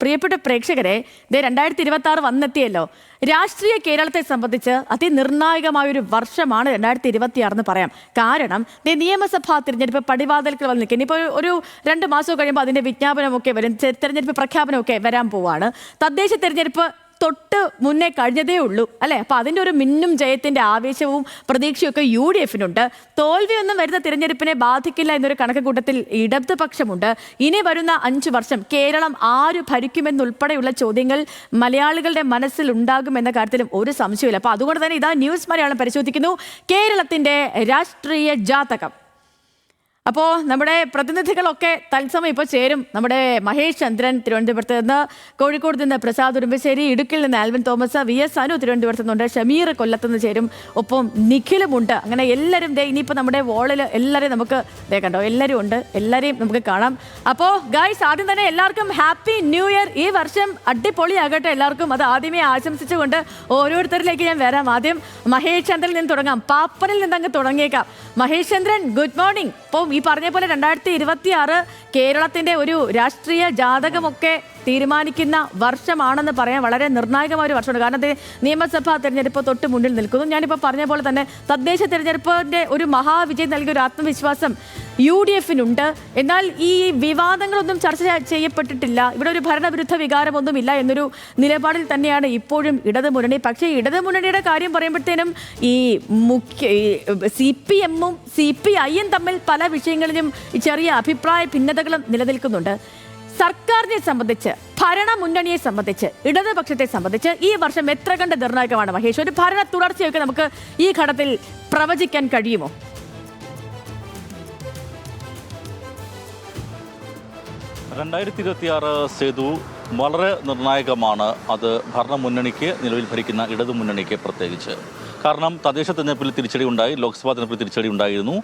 പ്രിയപ്പെട്ട പ്രേക്ഷകരെ ഇതേ രണ്ടായിരത്തി ഇരുപത്തി ആറ് വന്നെത്തിയല്ലോ. രാഷ്ട്രീയ കേരളത്തെ സംബന്ധിച്ച് അതിനിർണായകമായ ഒരു വർഷമാണ് രണ്ടായിരത്തി ഇരുപത്തി ആറ് എന്ന് പറയാം. കാരണം ദേ നിയമസഭാ തിരഞ്ഞെടുപ്പ് പടിവാതിൽക്കൽ വന്ന് നിൽക്കുന്നു ഇപ്പോൾ ഒരു രണ്ട് മാസം കഴിയുമ്പോൾ അതിന്റെ വിജ്ഞാപനമൊക്കെ വരും തെരഞ്ഞെടുപ്പ് പ്രഖ്യാപനമൊക്കെ വരാൻ പോവാണ്. തദ്ദേശ തെരഞ്ഞെടുപ്പ് തൊട്ട് മുന്നേ കഴിഞ്ഞതേ ഉള്ളൂ അല്ലേ? അപ്പോൾ അതിന്റെ ഒരു മിന്നും ജയത്തിന്റെ ആവേശവും പ്രതീക്ഷയൊക്കെ യു ഡി എഫിനുണ്ട്. തോൽവിയൊന്നും വരുന്ന തിരഞ്ഞെടുപ്പിനെ ബാധിക്കില്ല എന്നൊരു കണക്കുകൂട്ടത്തിൽ ഇടതുപക്ഷമുണ്ട് ഇനി വരുന്ന അഞ്ച് വർഷം കേരളം ആര് ഭരിക്കുമെന്നുൾപ്പെടെയുള്ള ചോദ്യങ്ങൾ മലയാളികളുടെ മനസ്സിൽ ഉണ്ടാകുമെന്ന കാര്യത്തിലും ഒരു സംശയമില്ല അപ്പോൾ അതുകൊണ്ട് തന്നെ ഇതാ ന്യൂസ് മലയാളം പരിശോധിക്കുന്നു. കേരളത്തിന്റെ രാഷ്ട്രീയ ജാതകം. അപ്പോ നമ്മുടെ പ്രതിനിധികളൊക്കെ തത്സമയം ഇപ്പോൾ ചേരും. നമ്മുടെ മഹേഷ് ചന്ദ്രൻ തിരുവനന്തപുരത്ത് നിന്ന് കോഴിക്കോട് നിന്ന് പ്രസാദ് ഉടുമ്പശ്ശേരി ഇടുക്കിയിൽ നിന്ന് ആൽവിൻ തോമസ് വി എസ് അനു തിരുവനന്തപുരത്ത് നിന്നുണ്ട് ഷമീർ കൊല്ലത്ത് നിന്ന് ചേരും. ഒപ്പം നിഖിലുമുണ്ട്. അങ്ങനെ എല്ലാവരും ദേ ഇനിയിപ്പോൾ നമ്മുടെ വോളിൽ എല്ലാവരെയും നമുക്ക് ദേ കണ്ടോ എല്ലാവരും ഉണ്ട്. എല്ലാവരെയും നമുക്ക് കാണാം. അപ്പോൾ ഗായ്സ് ആദ്യം തന്നെ എല്ലാവർക്കും ഹാപ്പി ന്യൂ ഇയർ ഈ വർഷം അടിപൊളിയാകട്ടെ എല്ലാവർക്കും. അത് ആദ്യമേ ആശംസിച്ചുകൊണ്ട് ഓരോരുത്തരിലേക്ക് ഞാൻ വരാം. ആദ്യം മഹേഷ് ചന്ദ്രനിൽ നിന്ന് തുടങ്ങാം. പാപ്പനിൽ നിന്ന് അങ്ങ് തുടങ്ങിയേക്കാം. മഹേഷ് ചന്ദ്രൻ ഗുഡ് മോർണിംഗ് ഇപ്പോൾ ഈ പറഞ്ഞ പോലെ രണ്ടായിരത്തി ഇരുപത്തി ആറ് കേരളത്തിന്റെ ഒരു രാഷ്ട്രീയ ജാതകമൊക്കെ തീരുമാനിക്കുന്ന വർഷമാണെന്ന് പറയാൻ വളരെ നിർണായകമായ ഒരു വർഷമാണ്. കാരണം നിയമസഭാ തെരഞ്ഞെടുപ്പ് തൊട്ട് മുന്നിൽ നിൽക്കുന്നു. ഞാനിപ്പോൾ പറഞ്ഞ പോലെ തന്നെ തദ്ദേശ തെരഞ്ഞെടുപ്പിന്റെ ഒരു മഹാവിജയം നൽകിയ ഒരു ആത്മവിശ്വാസം യു ഡി എഫിനുണ്ട് എന്നാൽ ഈ വിവാദങ്ങളൊന്നും ചർച്ച ചെയ്യപ്പെട്ടിട്ടില്ല. ഇവിടെ ഒരു ഭരണവിരുദ്ധ വികാരമൊന്നും ഇല്ല എന്നൊരു നിലപാടിൽ തന്നെയാണ് ഇപ്പോഴും ഇടതുമുന്നണി. പക്ഷേ ഇടതുമുന്നണിയുടെ കാര്യം പറയുമ്പോഴത്തേനും ഈ മുഖ്യ സി പി എമ്മും സി പി ഐയും തമ്മിൽ പല വിഷയങ്ങളിലും ചെറിയ അഭിപ്രായ ഭിന്നതകളും നിലനിൽക്കുന്നുണ്ട്. സർക്കാരിനെ സംബന്ധിച്ച് ഭരണ മുന്നണിയെ സംബന്ധിച്ച് ഇടതുപക്ഷത്തെ സംബന്ധിച്ച് ഈ വർഷം എത്ര കണ്ട് നിർണായകമാണ് മഹേഷ്? ഒരു ഭരണ തുടർച്ചയൊക്കെ നമുക്ക് ഈ ഘട്ടത്തിൽ പ്രവചിക്കാൻ കഴിയുമോ? രണ്ടായിരത്തി ഇരുപത്തിയാറ് സേതു വളരെ നിർണായകമാണ് അത് ഭരണ മുന്നണിക്ക് നിലവിൽ ഭരിക്കുന്ന ഇടതു മുന്നണിക്ക് പ്രത്യേകിച്ച്. കാരണം തദ്ദേശ തെരഞ്ഞെടുപ്പിൽ തിരിച്ചടി ഉണ്ടായി ലോക്സഭാ തെരഞ്ഞെടുപ്പിൽ തിരിച്ചടി ഉണ്ടായിരുന്നു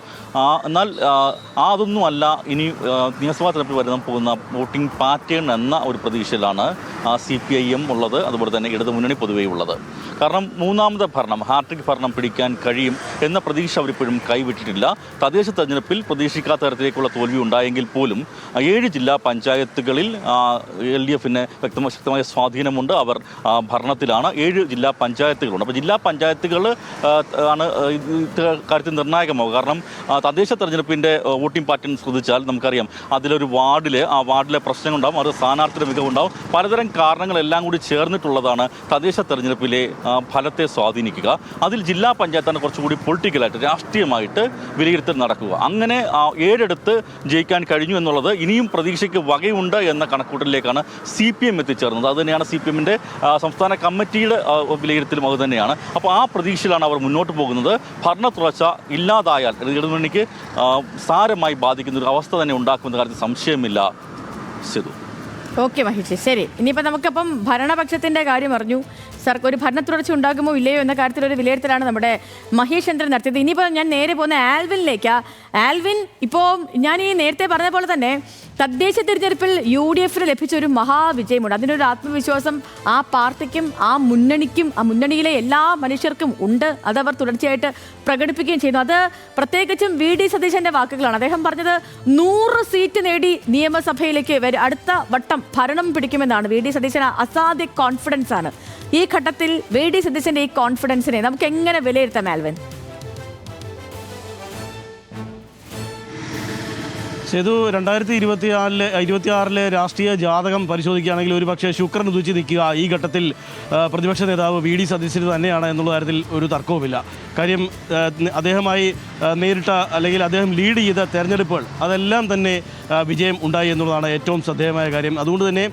എന്നാൽ ആ, അതൊന്നും അല്ല ഇനി നിയമസഭാ തെരഞ്ഞെടുപ്പിൽ വരുന്ന പോകുന്ന വോട്ടിംഗ് പാറ്റേൺ എന്ന ഒരു പ്രതീക്ഷയിലാണ് സി പി ഐ എം ഉള്ളത്. അതുപോലെ തന്നെ ഇടതുമുന്നണി പൊതുവേ ഉള്ളത്. കാരണം മൂന്നാമത് ഭരണം ഹാർട്ടിക് ഭരണം പിടിക്കാൻ കഴിയും എന്ന പ്രതീക്ഷ അവരിപ്പോഴും കൈവിട്ടിട്ടില്ല. തദ്ദേശ തെരഞ്ഞെടുപ്പിൽ പ്രതീക്ഷിക്കാത്ത തരത്തിലേക്കുള്ള തോൽവി ഉണ്ടായെങ്കിൽ പോലും ഏഴ് ജില്ലാ പഞ്ചായത്തുകളിൽ എൽ ഡി എഫിന് വ്യക്തമായ ശക്തമായ സ്വാധീനമുണ്ട്. അവർ ഭരണത്തിലാണ്. ഏഴ് ജില്ലാ പഞ്ചായത്തുകളുണ്ട്. അപ്പോൾ ജില്ലാ പഞ്ചായത്തുകൾ ആണ് കാര്യത്തിൽ നിർണായകമാവുക. കാരണം തദ്ദേശ തെരഞ്ഞെടുപ്പിന്റെ വോട്ടിംഗ് പാറ്റേൺ ശ്രദ്ധിച്ചാൽ നമുക്കറിയാം അതിലൊരു വാർഡിൽ ആ വാർഡിലെ പ്രശ്നങ്ങളുണ്ടാവും അത് സ്ഥാനാർത്ഥിയുടെ മികവുണ്ടാവും. പലതരം കാരണങ്ങളെല്ലാം കൂടി ചേർന്നിട്ടുള്ളതാണ് തദ്ദേശ തെരഞ്ഞെടുപ്പിലെ ഫലത്തെ സ്വാധീനിക്കുക. അതിൽ ജില്ലാ പഞ്ചായത്താണ് കുറച്ചുകൂടി പൊളിറ്റിക്കലായിട്ട് രാഷ്ട്രീയമായിട്ട് വിലയിരുത്തൽ നടക്കുക. അങ്ങനെ ഏഴെടുത്ത് ജയിക്കാൻ കഴിഞ്ഞു എന്നുള്ളത് ഇനിയും പ്രതീക്ഷയ്ക്ക് വകയുണ്ട് എന്ന കണക്കൂട്ടലിലേക്കാണ് സി പി എം എത്തിച്ചേർന്നത്. അത് തന്നെയാണ് സി പി എമ്മിന്റെ സംസ്ഥാന കമ്മിറ്റിയുടെ വിലയിരുത്തലും അത് തന്നെയാണ്. അപ്പോൾ ആ പ്രതീക്ഷയിലാണ് അവർ മുന്നോട്ട് പോകുന്നത്. ഭരണ തുടർച്ച ഇല്ലാതായാൽ ഇടതുമുന്നണിക്ക് ആ, സാരമായി ബാധിക്കുന്ന ഒരു അവസ്ഥ തന്നെ ഉണ്ടാക്കുമെന്ന കാര്യത്തിൽ സംശയമില്ല ഓക്കെ മഹേഷ് ശരി. ഇനിയിപ്പോൾ നമുക്കപ്പം ഭരണപക്ഷത്തിന്റെ കാര്യം അറിഞ്ഞു. സർക്കാർ ഒരു ഭരണ തുടർച്ച ഉണ്ടാകുമോ ഇല്ലയോ എന്ന കാര്യത്തിൽ ഒരു വിലയിരുത്തലാണ് നമ്മുടെ മഹേഷ് ചന്ദ്രൻ നടത്തിയത്. ഇനിയിപ്പോൾ ഞാൻ നേരെ പോകുന്ന ആൽവിനിലേക്ക് ആൽവിൻ ഇപ്പോൾ ഞാൻ ഈ നേരത്തെ പറഞ്ഞ പോലെ തന്നെ തദ്ദേശ തിരഞ്ഞെടുപ്പിൽ യു ഡി എഫിന് ലഭിച്ച ഒരു മഹാവിജയമുണ്ട്. അതിനൊരു ആത്മവിശ്വാസം ആ പാർട്ടിക്കും ആ മുന്നണിക്കും ആ മുന്നണിയിലെ എല്ലാ മനുഷ്യർക്കും ഉണ്ട്. അതവർ തുടർച്ചയായിട്ട് പ്രകടിപ്പിക്കുകയും ചെയ്യുന്നു. അത് പ്രത്യേകിച്ചും വി ഡി സതീശന്റെ വാക്കുകളാണ്. അദ്ദേഹം പറഞ്ഞത് നൂറ് സീറ്റ് നേടി നിയമസഭയിലേക്ക് അടുത്ത വട്ടം ഭരണം പിടിക്കുമെന്നാണ്. വി ഡി സതീശൻ അസാധ്യ കോൺഫിഡൻസ് ആണ്. ഈ ഘട്ടത്തിൽ വി ഡി സതീശന്റെ ഈ കോൺഫിഡൻസിനെ നമുക്ക് എങ്ങനെ വിലയിരുത്താം ആൽവൻ? സേതു രണ്ടായിരത്തി ഇരുപത്തി ആറിലെ ഇരുപത്തി ആറിലെ രാഷ്ട്രീയ ജാതകം പരിശോധിക്കുകയാണെങ്കിൽ ഒരു പക്ഷേ ശുക്രൻ ഉദിച്ച് നിൽക്കുക ഈ ഘട്ടത്തിൽ പ്രതിപക്ഷ നേതാവ് വി ഡി സതീശന് തന്നെയാണ് എന്നുള്ള കാര്യത്തിൽ ഒരു തർക്കവുമില്ല. കാര്യം അദ്ദേഹമായി നേരിട്ട അല്ലെങ്കിൽ അദ്ദേഹം ലീഡ് ചെയ്ത തെരഞ്ഞെടുപ്പുകൾ അതെല്ലാം തന്നെ വിജയം ഉണ്ടായി എന്നുള്ളതാണ് ഏറ്റവും ശ്രദ്ധേയമായ കാര്യം. അതുകൊണ്ട് തന്നെ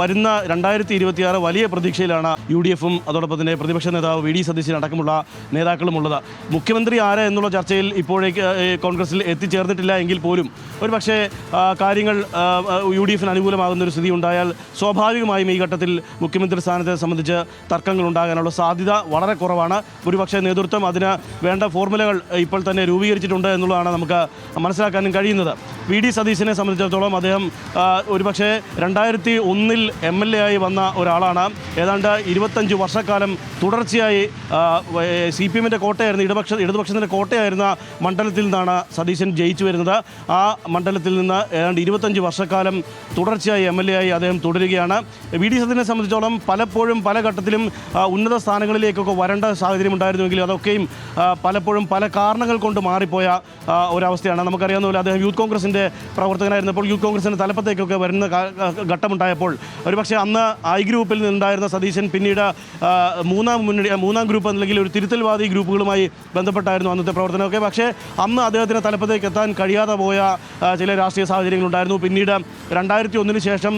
വരുന്ന രണ്ടായിരത്തി ഇരുപത്തിയാറ് വലിയ പ്രതീക്ഷയിലാണ് യു ഡി എഫും അതോടൊപ്പം തന്നെ പ്രതിപക്ഷ നേതാവ് വി ഡി സതീശൻ അടക്കമുള്ള നേതാക്കളുമുള്ളത്. മുഖ്യമന്ത്രി ആരാ എന്നുള്ള ചർച്ചയിൽ ഇപ്പോഴേക്ക് കോൺഗ്രസിൽ എത്തിച്ചേർന്നിട്ടില്ല എങ്കിൽ പോലും ഒരു പക്ഷേ കാര്യങ്ങൾ യു ഡി എഫിന് അനുകൂലമാകുന്ന ഒരു സ്ഥിതി ഉണ്ടായാൽ സ്വാഭാവികമായും ഈ ഘട്ടത്തിൽ മുഖ്യമന്ത്രി സ്ഥാനത്തെ സംബന്ധിച്ച് തർക്കങ്ങൾ ഉണ്ടാകാനുള്ള സാധ്യത വളരെ കുറവാണ്. ഒരുപക്ഷെ നേതൃത്വം അതിന് വേണ്ട ഫോർമുലകൾ ഇപ്പോൾ തന്നെ രൂപീകരിച്ചിട്ടുണ്ട് എന്നുള്ളതാണ് നമുക്ക് മനസ്സിലാക്കാനും കഴിയുന്നത്. വി ഡി സതീശനെ സംബന്ധിച്ചിടത്തോളം അദ്ദേഹം ഒരുപക്ഷെ രണ്ടായിരത്തി ഒന്നിൽ എം എൽ എ ആയി വന്ന ഒരാളാണ്. ഏതാണ്ട് ഇരുപത്തഞ്ച് വർഷക്കാലം തുടർച്ചയായി സി പി എമ്മിന്റെ കോട്ടയായിരുന്ന ഇടപക്ഷ ഇടതുപക്ഷത്തിന്റെ കോട്ടയായിരുന്ന മണ്ഡലത്തിൽ നിന്നാണ് സതീശൻ ജയിച്ചു വരുന്നത്. ആ മണ്ഡലത്തിൽ നിന്ന് ഏതാണ്ട് ഇരുപത്തഞ്ച് വർഷക്കാലം തുടർച്ചയായി എം എൽ എ ആയി അദ്ദേഹം തുടരുകയാണ്. വി ഡി സതീശനെ സംബന്ധിച്ചിടത്തോളം പലപ്പോഴും പല ഘട്ടത്തിലും ഉന്നത സ്ഥാനങ്ങളിലേക്കൊക്കെ വരേണ്ട സാഹചര്യം ഉണ്ടായിരുന്നുവെങ്കിലും അതൊക്കെയും പലപ്പോഴും പല കാരണങ്ങൾ കൊണ്ട് മാറിപ്പോയ ഒരവസ്ഥയാണ്. നമുക്കറിയാവുന്ന പോലെ അദ്ദേഹം യൂത്ത് കോൺഗ്രസിന്റെ പ്രവർത്തകനായിരുന്നപ്പോൾ യൂത്ത് കോൺഗ്രസിന്റെ തലപ്പത്തേക്കൊക്കെ വരുന്ന ഘട്ടമുണ്ടായപ്പോൾ ഒരുപക്ഷെ അന്ന് ഐ ഗ്രൂപ്പിൽ നിന്നുണ്ടായിരുന്ന സതീശൻ പിന്നീട് മൂന്നാം മുന്നണി മൂന്നാം ഗ്രൂപ്പ് അല്ലെങ്കിൽ ഒരു തിരുത്തൽവാദി ഗ്രൂപ്പുകളുമായി ബന്ധപ്പെട്ടായിരുന്നു അന്നത്തെ പ്രവർത്തനമൊക്കെ. പക്ഷേ അന്ന് അദ്ദേഹത്തിന് തലപ്പത്തേക്ക് എത്താൻ കഴിയാതെ പോയ ചില രാഷ്ട്രീയ സാഹചര്യങ്ങളുണ്ടായിരുന്നു. പിന്നീട് രണ്ടായിരത്തി ഒന്നിന് ശേഷം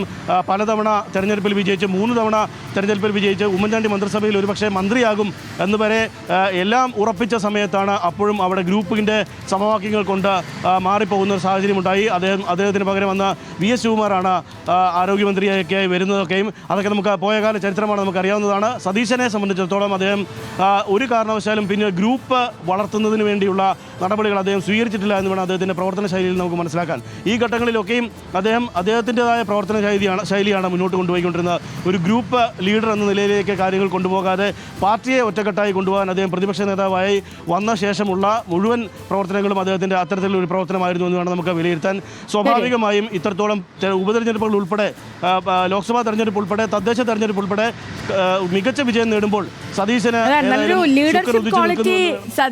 പലതവണ തെരഞ്ഞെടുപ്പിൽ വിജയിച്ച് മൂന്ന് തവണ തെരഞ്ഞെടുപ്പിൽ വിജയിച്ച് ഉമ്മൻചാണ്ടി മന്ത്രിസഭയിൽ ഒരുപക്ഷെ മന്ത്രിയാകും എന്ന് വരെ എല്ലാം ഉറപ്പിച്ച സമയത്താണ് അപ്പോഴും അവിടെ ഗ്രൂപ്പിന്റെ സമവാക്യങ്ങൾ കൊണ്ട് മാറിപ്പോകുന്ന ഒരു സാഹചര്യം ഉണ്ടായി. അദ്ദേഹം അദ്ദേഹത്തിന് പകരം വന്ന വി എസ് ശിവകുമാറാണ് ആ, ആരോഗ്യമന്ത്രിയൊക്കെ വരുന്നതൊക്കെയും. അതൊക്കെ നമുക്ക് പോയകാല ചരിത്രമാണ് നമുക്ക് അറിയാവുന്നതാണ് സതീശനെ സംബന്ധിച്ചിടത്തോളം അദ്ദേഹം ഒരു കാരണവശാലും പിന്നെ ഗ്രൂപ്പ് വളർത്തുന്നതിന് വേണ്ടിയുള്ള നടപടികൾ അദ്ദേഹം സ്വീകരിച്ചിട്ടില്ല എന്ന് വേണം അദ്ദേഹത്തിന്റെ പ്രവർത്തന ശൈലിയിൽ നമുക്ക് മനസ്സിലാക്കാൻ. ഈ ഘട്ടങ്ങളിലൊക്കെയും അദ്ദേഹം അദ്ദേഹത്തിന്റെതായ പ്രവർത്തന ശൈലിയാണ് ശൈലിയാണ് മുന്നോട്ട് കൊണ്ടുപോയിക്കൊണ്ടിരുന്നത്. ഒരു ഗ്രൂപ്പ് ലീഡർ എന്ന നിലയിലേക്ക് കാര്യങ്ങൾ കൊണ്ടുപോകാതെ പാർട്ടിയെ ഒറ്റക്കെട്ടായി കൊണ്ടുപോകാൻ അദ്ദേഹം പ്രതിപക്ഷ നേതാവായി വന്ന ശേഷമുള്ള മുഴുവൻ പ്രവർത്തനങ്ങളും അദ്ദേഹത്തിന്റെ അത്തരത്തിലുള്ള ഒരു പ്രവർത്തനമായിരുന്നു എന്ന് വേണം നമുക്ക് വിലയിരുത്താൻ സ്വാഭാവികമായും ഇത്രത്തോളം ഉപതെരഞ്ഞെടുപ്പുകൾ ഉൾപ്പെടെ ലോക്സഭാ തെരഞ്ഞെടുപ്പ് ഉൾപ്പെടെ തദ്ദേശ തെരഞ്ഞെടുപ്പ് ഉൾപ്പെടെ മികച്ച വിജയം നേടുമ്പോൾ സതീശന് ലീഡർഷിപ്പ് ക്വാളിറ്റി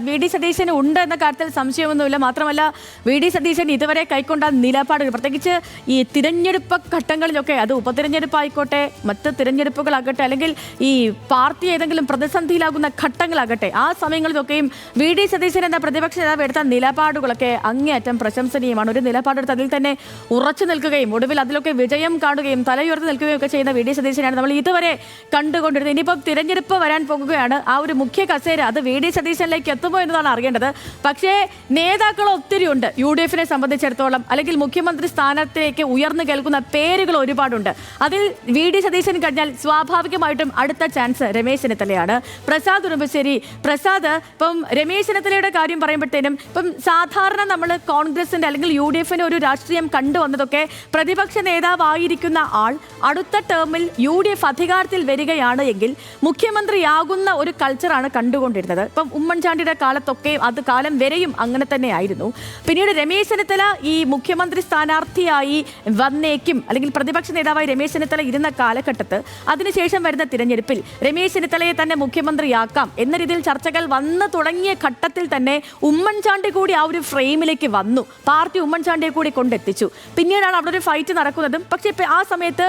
വി ഡി സതീശന് ഉണ്ട് എന്ന കാര്യത്തിൽ സംശയമൊന്നുമില്ല. മാത്രമല്ല വി ഡി സതീശൻ ഇതുവരെ കൈക്കൊണ്ട നിലപാടുകൾ പ്രത്യേകിച്ച് ഈ തിരഞ്ഞെടുപ്പ് ഘട്ടങ്ങളിലൊക്കെ അത് ഉപതിരഞ്ഞെടുപ്പായിക്കോട്ടെ മറ്റ് തിരഞ്ഞെടുപ്പുകളാകട്ടെ അല്ലെങ്കിൽ ഈ പാർട്ടി ഏതെങ്കിലും പ്രതിസന്ധിയിലാകുന്ന ഘട്ടങ്ങളാകട്ടെ ആ സമയങ്ങളിലൊക്കെയും വി ഡി സതീശൻ എന്ന പ്രതിപക്ഷ നേതാവ് എടുത്ത നിലപാടുകളൊക്കെ അങ്ങേയറ്റം പ്രശംസനീയമാണ്. ഒരു നിലപാടെടുത്ത് അതിൽ തന്നെ ഉറച്ചു നിൽക്കുകയും ഒടുവിൽ അതിലൊക്കെ വിജയം കാണുകയും തലയുയർത്തി നിൽക്കുകയും ഒക്കെ ചെയ്യുന്ന വി ഡി സതീശനാണ് നമ്മൾ ഇതുവരെ കണ്ടുകൊണ്ടിരുന്നത്. ഇനിയിപ്പം തിരഞ്ഞെടുപ്പ് വരാൻ പോകുകയാണ്. ആ ഒരു മുഖ്യ കസേര അത് വി ഡി സതീശനിലേക്ക് എത്തുമോ എന്നതാണ് അറിയേണ്ടത്. പക്ഷേ നേതാക്കൾ ഒത്തിരി ഉണ്ട്. യു ഡി എഫിനെ സംബന്ധിച്ചിടത്തോളം അല്ലെങ്കിൽ മുഖ്യമന്ത്രി സ്ഥാനത്തേക്ക് ഉയർന്നു കേൾക്കുന്ന പേരുകൾ ഒരുപാടുണ്ട്. അതിൽ വി ഡി സതീശൻ കഴിഞ്ഞാൽ സ്വാഭാവികമായിട്ടും അടുത്ത ചാൻസ് രമേശ് ചെന്നിത്തലയാണ്. പ്രസാദ് ഉറുമ്പശ്ശേരി പ്രസാദ് ഇപ്പം രമേശ് ചെന്നിത്തലയുടെ കാര്യം പറയുമ്പോഴത്തേനും ഇപ്പം സാധാരണ നമ്മൾ കോൺഗ്രസിന്റെ അല്ലെങ്കിൽ യു ഡി എഫിന് ഒരു രാഷ്ട്രീയം കണ്ടുവന്നതൊക്കെ പ്രതിപക്ഷ നേതാവായിരിക്കുന്ന ആൾ അടുത്ത ടേമിൽ യു ഡി എഫ് അധികാരത്തിൽ വരികയാണ് എങ്കിൽ മുഖ്യമന്ത്രിയാകുന്ന ഒരു കൾച്ചറാണ് കണ്ടുകൊണ്ടിരുന്നത്. ഇപ്പം ഉമ്മൻചാണ്ടിയുടെ കാലത്തൊക്കെ അത് കാലം വരെയും അങ്ങനെ തന്നെയായിരുന്നു. പിന്നീട് രമേശ് ചെന്നിത്തല ഈ മുഖ്യമന്ത്രി സ്ഥാനാർത്ഥിയായി വന്നേക്കും അല്ലെങ്കിൽ പ്രതിപക്ഷ നേതാവായി രമേശ് ചെന്നിത്തല ഇരുന്ന കാലഘട്ടത്ത് അതിനുശേഷം വരുന്ന തിരഞ്ഞെടുപ്പിൽ രമേശ് ചെന്നിത്തലയെ തന്നെ മുഖ്യമന്ത്രിയാക്കാം എന്ന രീതിയിൽ ചർച്ചകൾ വന്നു തുടങ്ങിയ ഘട്ടത്തിൽ തന്നെ ഉമ്മൻചാണ്ടി കൂടി ആ ഒരു ഫ്രെയിമിലേക്ക് വന്നു. പാർട്ടി ഉമ്മൻചാണ്ടിയെ കൂടി കൊണ്ടെത്തിച്ചു. പിന്നീടാണ് അവിടെ ഒരു ഫൈറ്റ് നടക്കുന്നതും. പക്ഷേ ആ സമയത്ത്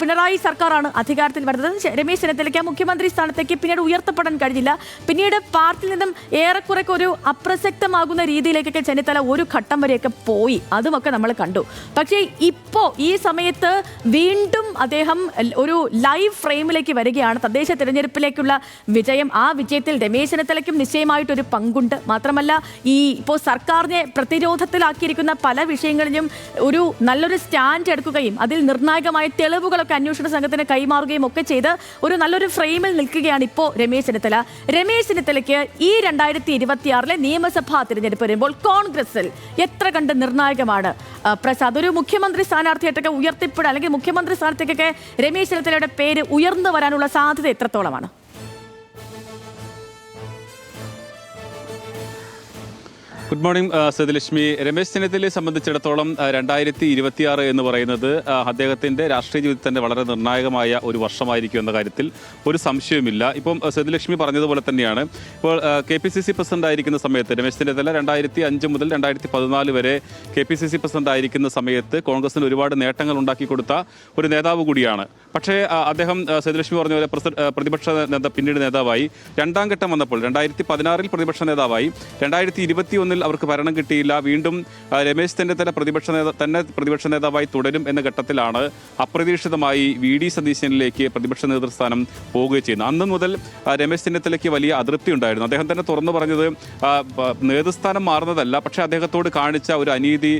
പിണറായി സർക്കാരാണ് അധികാരത്തിൽ വരുന്നത്. രമേശ് ചെന്നിത്തലയ്ക്ക് മുഖ്യമന്ത്രി സ്ഥാനത്തേക്ക് പിന്നീട് ഉയർത്തപ്പെടാൻ കഴിഞ്ഞില്ല. പിന്നീട് പാർട്ടിയിൽ നിന്നും ഏറെക്കുറെ ഒരു അപ്രസക്തമാകുന്ന രീതിയിലേക്കൊക്കെ ചെന്നിത്തല ഒരു ഘട്ടം വരെയൊക്കെ പോയി. അതുമൊക്കെ നമ്മൾ കണ്ടു. പക്ഷേ ഇപ്പോൾ ഈ സമയത്ത് വീണ്ടും അദ്ദേഹം ഒരു ലൈവ് ഫ്രെയിമിലേക്ക് വരികയാണ്. തദ്ദേശ തിരഞ്ഞെടുപ്പിലേക്കുള്ള വിജയം. ആ വിജയത്തിൽ രമേശ് ചെന്നിത്തലയ്ക്കും നിശ്ചയമായിട്ടൊരു പങ്കുണ്ട്. മാത്രമല്ല ഈ ഇപ്പോൾ സർക്കാരിനെ പ്രതിരോധത്തിലാക്കിയിരിക്കുന്ന പല വിഷയങ്ങളിലും ഒരു നല്ലൊരു സ്റ്റാൻഡ് എടുക്കുകയും അതിൽ നിർണായകമായ തെളിവുകളൊക്കെ അന്വേഷണ സംഘത്തിന് കൈമാറുകയും ഒക്കെ ചെയ്ത് ഒരു നല്ലൊരു ഫ്രെയിമിൽ നിൽക്കുകയാണ് ഇപ്പോൾ രമേശ് ചെന്നിത്തല. രമേശ് ചെന്നിത്തലയ്ക്ക് ഈ രണ്ടായിരത്തി ഇരുപത്തിയാറിലെ നിയമസഭാ തിരഞ്ഞെടുപ്പ് വരുമ്പോൾ കോൺഗ്രസിൽ എത്ര കണ്ട് നിർണായകമാണ്? പ്രസാദ് ഒരു മുഖ്യമന്ത്രി സ്ഥാനാർത്ഥിയായിട്ടൊക്കെ ഉയർത്തിപ്പെടുക അല്ലെങ്കിൽ മുഖ്യമന്ത്രി സ്ഥാനത്തേക്കൊക്കെ രമേശ് ചെന്നിത്തലയുടെ പേര് ഉയർന്നു വരാനുള്ള സാധ്യത എത്രത്തോളമാണ്? ഗുഡ് മോർണിംഗ് സതി ലക്ഷ്മി രമേശ് ചെന്നിത്തലയെ സംബന്ധിച്ചിടത്തോളം ആ, രണ്ടായിരത്തി ഇരുപത്തിയാറ് എന്ന് പറയുന്നത് അദ്ദേഹത്തിന്റെ അദ്ദേഹത്തിന്റെ രാഷ്ട്രീയ ജീവിതത്തിന്റെ വളരെ നിർണായകമായ ഒരു വർഷമായിരിക്കും എന്ന കാര്യത്തിൽ ഒരു സംശയവുമില്ല. ഇപ്പം സതി ലക്ഷ്മി പറഞ്ഞതുപോലെ തന്നെയാണ്. ഇപ്പോൾ K P C C president ആയിരിക്കുന്ന സമയത്ത് രമേശ് ചെന്നിത്തല രണ്ടായിരത്തി അഞ്ച് മുതൽ രണ്ടായിരത്തി പതിനാല് വരെ K P C C president ആയിരിക്കുന്ന സമയത്ത് കോൺഗ്രസിന് ഒരുപാട് നേട്ടങ്ങൾ ഉണ്ടാക്കി കൊടുത്ത ഒരു നേതാവ് കൂടിയാണ്. പക്ഷേ അദ്ദേഹം സതി ലക്ഷ്മി പറഞ്ഞ പോലെ പ്രതിപക്ഷ നേതാ പിന്നീട് നേതാവായി. രണ്ടാം ഘട്ടം വന്നപ്പോൾ രണ്ടായിരത്തി പതിനാറിൽ പ്രതിപക്ഷ നേതാവായി. രണ്ടായിരത്തി ഇരുപത്തി ഒന്നിൽ അവർക്ക് ഭരണം കിട്ടിയില്ല. വീണ്ടും രമേശ് ചെന്നിത്തല പ്രതിപക്ഷ നേതാ തന്നെ പ്രതിപക്ഷ നേതാവായി തുടരും എന്ന ഘട്ടത്തിലാണ് അപ്രതീക്ഷിതമായി വി ഡി സതീശനിലേക്ക് പ്രതിപക്ഷ നേതൃസ്ഥാനം പോവുകയും ചെയ്യുന്നത്. അന്ന് മുതൽ രമേശ് ചെന്നിത്തലയ്ക്ക് വലിയ അതൃപ്തി ഉണ്ടായിരുന്നു. അദ്ദേഹം തന്നെ തുറന്നു പറഞ്ഞത് നേതൃസ്ഥാനം മാറുന്നതല്ല പക്ഷേ അദ്ദേഹത്തോട് കാണിച്ച ഒരു അനീതി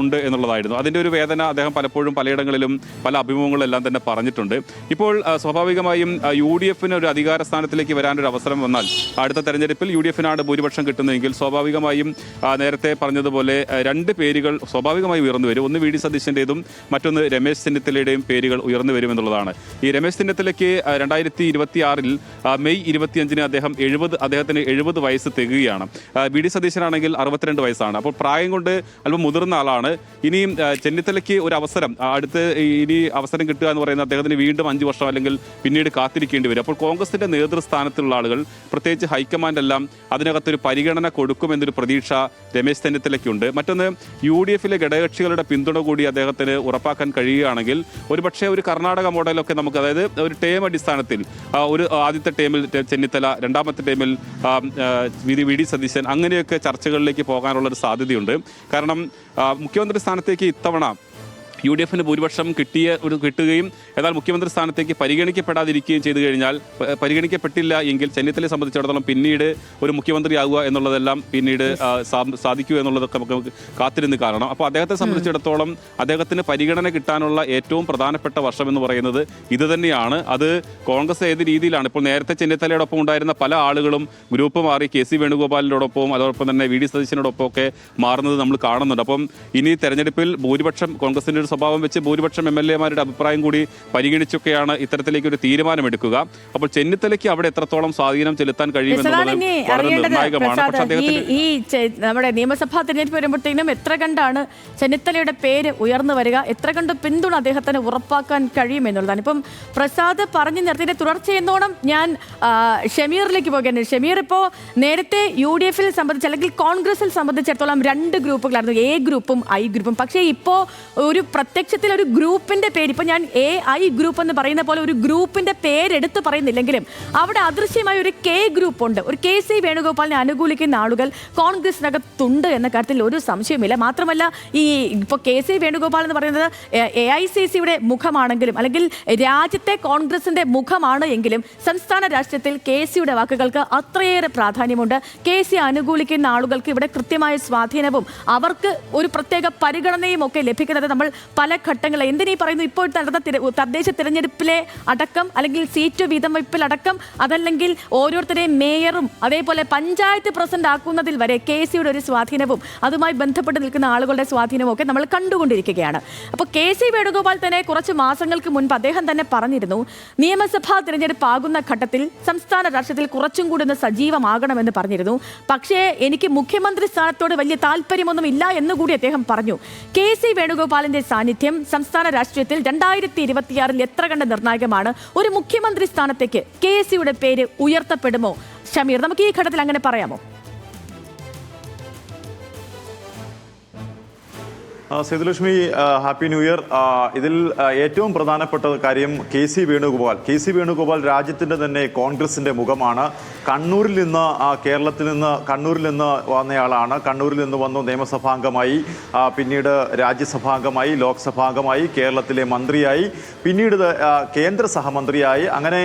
ഉണ്ട് എന്നുള്ളതായിരുന്നു. അതിന്റെ ഒരു വേദന അദ്ദേഹം പലപ്പോഴും പലയിടങ്ങളിലും പല അഭിമുഖങ്ങളെല്ലാം തന്നെ പറഞ്ഞിട്ടുണ്ട്. ഇപ്പോൾ സ്വാഭാവികമായും യു ഡി എഫിന് ഒരു അധികാര സ്ഥാനത്തിലേക്ക് വരാനൊരു അവസരം വന്നാൽ അടുത്ത തെരഞ്ഞെടുപ്പിൽ യു ഡി എഫിനാണ് ഭൂരിപക്ഷം കിട്ടുന്നതെങ്കിൽ സ്വാഭാവികമായും സ്വാഭാവികമായും നേരത്തെ പറഞ്ഞതുപോലെ രണ്ട് പേരുകൾ സ്വാഭാവികമായി ഉയർന്നു വരും. ഒന്ന് വി ഡി സതീശന്റെതും മറ്റൊന്ന് രമേശ് ചെന്നിത്തലയുടെയും പേരുകൾ ഉയർന്നു വരുമെന്നുള്ളതാണ്. ഈ രമേശ് ചെന്നിത്തലയ്ക്ക് രണ്ടായിരത്തി ഇരുപത്തി ആറിൽ മെയ് ഇരുപത്തിയഞ്ചിന് അദ്ദേഹം എഴുപത് അദ്ദേഹത്തിന് എഴുപത് വയസ്സ് തികയുകയാണ്. വി ഡി സതീശനാണെങ്കിൽ അറുപത്തിരണ്ട് വയസ്സാണ്. അപ്പോൾ പ്രായം കൊണ്ട് അല്പം മുതിർന്ന ആളാണ്. ഇനിയും ചെന്നിത്തലയ്ക്ക് ഒരു അവസരം അടുത്ത് ഇനി അവസരം കിട്ടുക എന്ന് പറയുന്നത് അദ്ദേഹത്തിന് വീണ്ടും അഞ്ച് വർഷം അല്ലെങ്കിൽ പിന്നീട് കാത്തിരിക്കേണ്ടി വരും. അപ്പോൾ കോൺഗ്രസിന്റെ നേതൃസ്ഥാനത്തുള്ള ആളുകൾ പ്രത്യേകിച്ച് ഹൈക്കമാൻഡ് എല്ലാം അതിനകത്തൊരു പരിഗണന കൊടുക്കുമെന്നൊരു പ്രതീക്ഷ രമേശ് ചെന്നിത്തലയ്ക്കുണ്ട്. മറ്റൊന്ന് യു ഡി എഫിലെ ഘടകകക്ഷികളുടെ പിന്തുണ കൂടി അദ്ദേഹത്തിന് ഉറപ്പാക്കാൻ കഴിയുകയാണെങ്കിൽ ഒരുപക്ഷെ ഒരു കർണാടക മോഡലൊക്കെ നമുക്ക് അതായത് ഒരു ടേം അടിസ്ഥാനത്തിൽ ഒരു ആദ്യത്തെ ടേമിൽ ചെന്നിത്തല രണ്ടാമത്തെ ടേമിൽ വി ഡി- സതീശൻ അങ്ങനെയൊക്കെ ചർച്ചകളിലേക്ക് പോകാനുള്ള ഒരു സാധ്യതയുണ്ട്. കാരണം മുഖ്യമന്ത്രി സ്ഥാനത്തേക്ക് ഇത്തവണ യു ഡി എഫിന് ഭൂരിപക്ഷം കിട്ടിയ ഒരു കിട്ടുകയും എന്നാൽ മുഖ്യമന്ത്രി സ്ഥാനത്തേക്ക് പരിഗണിക്കപ്പെടാതിരിക്കുകയും ചെയ്തു കഴിഞ്ഞാൽ പരിഗണിക്കപ്പെട്ടില്ല എങ്കിൽ ചെന്നിത്തലയെ സംബന്ധിച്ചിടത്തോളം പിന്നീട് ഒരു മുഖ്യമന്ത്രിയാകുക എന്നുള്ളതെല്ലാം പിന്നീട് സാധിക്കൂ എന്നുള്ളതൊക്കെ നമുക്ക് നമുക്ക് കാത്തിരുന്ന് കാണണം. അപ്പോൾ അദ്ദേഹത്തെ സംബന്ധിച്ചിടത്തോളം അദ്ദേഹത്തിന് പരിഗണന കിട്ടാനുള്ള ഏറ്റവും പ്രധാനപ്പെട്ട വർഷം എന്ന് പറയുന്നത് ഇത് തന്നെയാണ്. അത് കോൺഗ്രസ് ഏത് രീതിയിലാണ്? ഇപ്പോൾ നേരത്തെ ചെന്നിത്തലയോടൊപ്പം ഉണ്ടായിരുന്ന പല ആളുകളും ഗ്രൂപ്പ് മാറി കെ സി വേണുഗോപാലിനോടൊപ്പവും അതോടൊപ്പം തന്നെ വി ഡി സതീശനോടൊപ്പം ഒക്കെ മാറുന്നത് നമ്മൾ കാണുന്നുണ്ട്. അപ്പം ഇനി തെരഞ്ഞെടുപ്പിൽ ഭൂരിപക്ഷം കോൺഗ്രസിന്റെ ഒരു സ്വഭാവം വെച്ച് ഭൂരിപക്ഷം എം എൽ എമാരുടെ അഭിപ്രായം കൂടി പരിഗണിച്ചൊക്കെയാണ് ഇത്തരത്തിലേക്ക് ഒരു തീരുമാനമെടുക്കുക. അപ്പോൾ ചെന്നിത്തലയ്ക്ക് അവിടെ എത്രത്തോളം സ്വാധീനം ചെലുത്താൻ കഴിയുമെന്നുള്ളത് വളരെ അറിയേണ്ടത് നിർണായകമാണ്. പ്രസാദ് പക്ഷെ ഈ അദ്ദേഹത്തിന് ഈ നമ്മുടെ നിയമസഭാ തിരഞ്ഞെടുപ്പ് വരുമ്പോഴത്തേക്കും എത്ര കണ്ടാണ് ചെന്നിത്തലയുടെ പേര് ഉയർന്നു വരിക എത്ര കണ്ട് പിന്തുണ അദ്ദേഹത്തിന് ഉറപ്പാക്കാൻ കഴിയുമെന്നുള്ളതാണ് ഇപ്പം പ്രസാദ് പറഞ്ഞു നിർത്തിയതിന്റെ തുടർച്ചയെന്നോണം ഞാൻ ഷമീറിലേക്ക് പോകുകയാണ് ഷമീർ ഇപ്പോ നേരത്തെ യു ഡി എഫിൽ സംബന്ധിച്ച് അല്ലെങ്കിൽ കോൺഗ്രസിൽ സംബന്ധിച്ചിടത്തോളം രണ്ട് ഗ്രൂപ്പുകളായിരുന്നു. എ ഗ്രൂപ്പും ഐ ഗ്രൂപ്പും. പക്ഷേ ഇപ്പോൾ ഒരു പ്രത്യക്ഷത്തിൽ ഒരു ഗ്രൂപ്പിന്റെ പേര് ഇപ്പൊ ഞാൻ എ ഐ ഗ്രൂപ്പ് എന്ന് പറയുന്ന പോലെ ഒരു ഗ്രൂപ്പിന്റെ പേരെടുത്ത് പറയുന്നില്ലെങ്കിലും അവിടെ അദൃശ്യമായ ഒരു കെ ഗ്രൂപ്പ് ഉണ്ട്. ഒരു കെ സി വേണുഗോപാലിനെ അനുകൂലിക്കുന്ന ആളുകൾ കോൺഗ്രസിനകത്തുണ്ട് എന്ന കാര്യത്തിൽ ഒരു സംശയമില്ല മാത്രമല്ല ഈ ഇപ്പോൾ കെ സി വേണുഗോപാൽ എന്ന് പറയുന്നത് എ ഐ സി സിയുടെ മുഖമാണെങ്കിലും അല്ലെങ്കിൽ രാജ്യത്തെ കോൺഗ്രസിന്റെ മുഖമാണ് എങ്കിലും സംസ്ഥാന രാഷ്ട്രീയത്തിൽ കെ സിയുടെ വാക്കുകൾക്ക് അത്രയേറെ പ്രാധാന്യമുണ്ട്. കെ സി അനുകൂലിക്കുന്ന ആളുകൾക്ക് ഇവിടെ കൃത്യമായ സ്വാധീനവും അവർക്ക് ഒരു പ്രത്യേക പരിഗണനയും ഒക്കെ ലഭിക്കുന്നത് നമ്മൾ പല ഘട്ടങ്ങളിൽ എന്തിനീ പറയുന്നു? ഇപ്പോൾ നടന്ന തദ്ദേശ തിരഞ്ഞെടുപ്പിലെ അടക്കം അല്ലെങ്കിൽ സീറ്റ് വീതം വയ്പിൽ അടക്കം അതല്ലെങ്കിൽ ഓരോരുത്തരെയും മേയറും അതേപോലെ പഞ്ചായത്ത് പ്രസിഡന്റ് ആക്കുന്നതിൽ വരെ കെ സിയുടെ ഒരു സ്വാധീനവും അതുമായി ബന്ധപ്പെട്ട് നിൽക്കുന്ന ആളുകളുടെ സ്വാധീനവും ഒക്കെ നമ്മൾ കണ്ടുകൊണ്ടിരിക്കുകയാണ്. അപ്പോൾ കെ സി വേണുഗോപാൽ തന്നെ കുറച്ച് മാസങ്ങൾക്ക് മുൻപ് അദ്ദേഹം തന്നെ പറഞ്ഞിരുന്നു നിയമസഭാ തിരഞ്ഞെടുപ്പ് ആകുന്ന ഘട്ടത്തിൽ സംസ്ഥാന രാഷ്ട്രീയത്തിൽ കുറച്ചും കൂടി ഒന്ന് സജീവമാകണമെന്ന് പറഞ്ഞിരുന്നു. പക്ഷേ എനിക്ക് മുഖ്യമന്ത്രി സ്ഥാനത്തോട് വലിയ താല്പര്യമൊന്നും ഇല്ല എന്നുകൂടി അദ്ദേഹം പറഞ്ഞു. കെ സി വേണുഗോപാലിന്റെ സാന്നിധ്യം സംസ്ഥാന രാഷ്ട്രീയത്തിൽ രണ്ടായിരത്തി ഇരുപത്തിയാറിൽ എത്ര കണ്ട് നിർണായകമാണ്? ഒരു മുഖ്യമന്ത്രി സ്ഥാനത്തേക്ക് കെ സിയുടെ പേര് ഉയർത്തപ്പെടുമോ? ഷമീർ നമുക്ക് ഈ ഘട്ടത്തിൽ അങ്ങനെ പറയാമോ? Sethulakshmi happy new year. ഇതിൽ ഏറ്റവും പ്രധാനപ്പെട്ട കാര്യം K C Venugopal. K C Venugopal രാജ്യത്തിന്റെ തന്നെ കോൺഗ്രസിന്റെ മുഖമാണ്. കണ്ണൂരിൽ നിന്ന് കേരളത്തിൽ നിന്ന് കണ്ണൂരിൽ നിന്ന് വന്നയാളാണ്. കണ്ണൂരിൽ നിന്ന് വന്നു നിയമസഭാംഗമായി പിന്നീട് രാജ്യസഭാംഗമായി ലോക്സഭാംഗമായി കേരളത്തിലെ മന്ത്രിയായി പിന്നീട് കേന്ദ്ര സഹമന്ത്രിയായി. അങ്ങനെ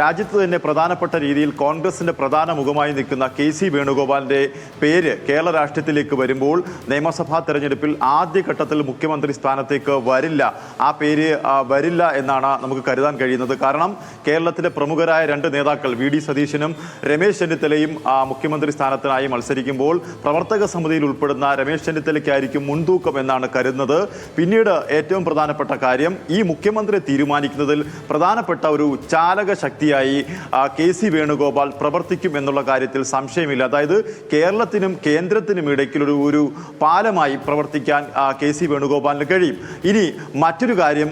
രാജ്യത്ത് തന്നെ പ്രധാനപ്പെട്ട രീതിയിൽ കോൺഗ്രസിന്റെ പ്രധാന മുഖമായി നിൽക്കുന്ന കെ സി വേണുഗോപാലിന്റെ പേര് കേരള രാഷ്ട്രീയത്തിലേക്ക് വരുമ്പോൾ നിയമസഭാ തെരഞ്ഞെടുപ്പിൽ ആദ്യഘട്ടത്തിൽ മുഖ്യമന്ത്രി സ്ഥാനത്തേക്ക് വരില്ല. ആ പേര് വരില്ല എന്നാണ് നമുക്ക് കരുതാൻ കഴിയുന്നത്. കാരണം കേരളത്തിലെ പ്രമുഖരായ രണ്ട് നേതാക്കൾ വി ഡി സതീശനും രമേശ് ചെന്നിത്തലയും മുഖ്യമന്ത്രി സ്ഥാനത്തിനായി മത്സരിക്കുമ്പോൾ പ്രവർത്തക സമിതിയിൽ ഉൾപ്പെടുന്ന രമേശ് ചെന്നിത്തലയ്ക്കായിരിക്കും മുൻതൂക്കം എന്നാണ് കരുതുന്നത്. പിന്നീട് ഏറ്റവും പ്രധാനപ്പെട്ട കാര്യം ഈ മുഖ്യമന്ത്രി തീരുമാനിക്കുന്നതിൽ പ്രധാനപ്പെട്ട ഒരു ചാലക ശക്തിയായി കെ സി വേണുഗോപാൽ പ്രവർത്തിക്കും എന്നുള്ള കാര്യത്തിൽ സംശയമില്ല. അതായത് കേരളത്തിനും കേന്ദ്രത്തിനും ഇടയ്ക്കുള്ള ഒരു പാലമായി പ്രവർത്തിക്കാൻ കെ സി വേണുഗോപാലിന് കഴിയും. ഇനി മറ്റൊരു കാര്യം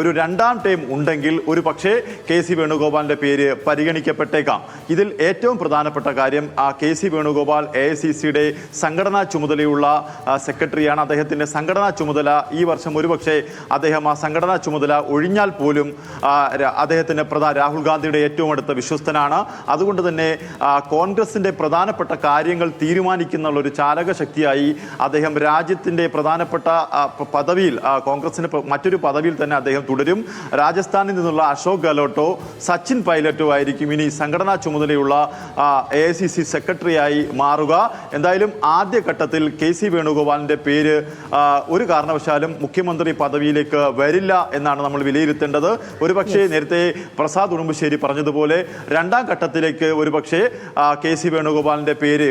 ഒരു രണ്ടാം ടൈം ഉണ്ടെങ്കിൽ ഒരു പക്ഷേ കെ സി വേണുഗോപാലിന്റെ പേര് പരിഗണിക്കപ്പെട്ടേക്കാം. ഇതിൽ ഏറ്റവും പ്രധാനപ്പെട്ട കാര്യം K C Venugopal A I C സിയുടെ സംഘടനാ ചുമതലയുള്ള സെക്രട്ടറിയാണ്. അദ്ദേഹത്തിന്റെ സംഘടനാ ചുമതല ഈ വർഷം ഒരുപക്ഷെ അദ്ദേഹം ആ സംഘടനാ ചുമതല ഒഴിഞ്ഞാൽ പോലും അദ്ദേഹത്തിന്റെ പ്രധാന രാഹുൽ ഗാന്ധിയുടെ ഏറ്റവും അടുത്ത വിശ്വസ്തനാണ്. അതുകൊണ്ട് തന്നെ കോൺഗ്രസിന്റെ പ്രധാനപ്പെട്ട കാര്യങ്ങൾ തീരുമാനിക്കുന്ന ഒരു ചാലക ശക്തിയായി അദ്ദേഹം രാജ്യത്തിന്റെ പ്രധാനപ്പെട്ട പദവിയിൽ കോൺഗ്രസിന്റെ മറ്റൊരു പദവിയിൽ തന്നെ അദ്ദേഹം തുടരും. രാജസ്ഥാനിൽ നിന്നുള്ള അശോക് ഗെഹ്ലോട്ടോ സച്ചിൻ പൈലറ്റോ ആയിരിക്കും ഇനി സംഘടനാ ചുമതലയുള്ള എ ഐ സി സി സെക്രട്ടറിയായി മാറുക. എന്തായാലും ആദ്യഘട്ടത്തിൽ കെ സി വേണുഗോപാലിന്റെ പേര് ഒരു കാരണവശാലും മുഖ്യമന്ത്രി പദവിയിലേക്ക് വരില്ല എന്നാണ് നമ്മൾ വിലയിരുത്തേണ്ടത്. ഒരുപക്ഷേ നേരത്തെ പ്രസാദ് ഉടുമ്പശ്ശേരി പറഞ്ഞതുപോലെ രണ്ടാം ഘട്ടത്തിലേക്ക് ഒരുപക്ഷേ കെ സി വേണുഗോപാലിന്റെ പേര്